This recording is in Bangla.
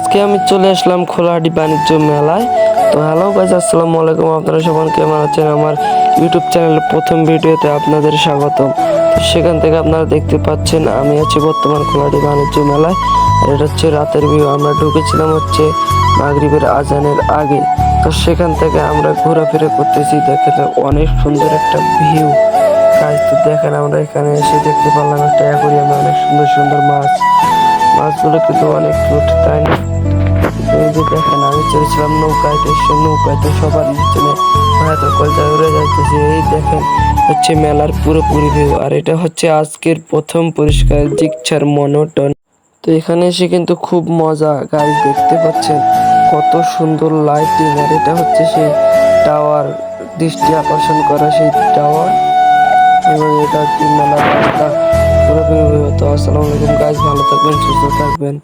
আজকে আমি চলে আসলাম খোলাহাটি বাণিজ্য মেলায়। তো হ্যালো গাইজ আসসালামু আলাইকুম। আপনারা সবাই কেমন আছেন? আমার ইউটিউব চ্যানেলের প্রথম ভিডিওতে আপনাদের স্বাগতম। সেখান থেকে আপনারা দেখতে পাচ্ছেন, আমি আছি বর্তমান খোলাহাটি বাণিজ্য মেলায়। আর এটা হচ্ছে রাতের ভিউ। আমরা ঢুকেছিলাম হচ্ছে মাগরিবের আজানের আগে। তো সেখান থেকে আমরা ঘোরাফেরা করতেছি। দেখেন অনেক সুন্দর একটা ভিউ। গাইজ তো দেখেন আমরা এখানে এসে দেখতে পারলাম একটা অ্যাকোরিয়ামে অনেক সুন্দর সুন্দর মাছ। মাছগুলো কিন্তু অনেক কিউট তাই না? যে দেখেন, আমি চলেছিলাম নৌকায়, তো নৌকায় সবার নিচে হয়তো কলজায় উড়ে যাইতেছে। এই দেখেন, হচ্ছে মেলার পুরোপুরি ভিউ আর এটা হচ্ছে আজকের প্রথম পরিষ্কার দীক্ষার মনোটন। তো এখানে এসে কিন্তু খুব মজা। গাইজ দেখতে পাচ্ছেন, কত সুন্দর লাইটিং আর এটা হচ্ছে সেই টাওয়ার দৃষ্টি আকর্ষণ করা সেই টাওয়ার এবং এটা হচ্ছে মেলার রাস্তা। পুরোপুরি আসসালামু আলাইকুম গাইজ ভালো থাকবেন সুস্থ থাকবেন।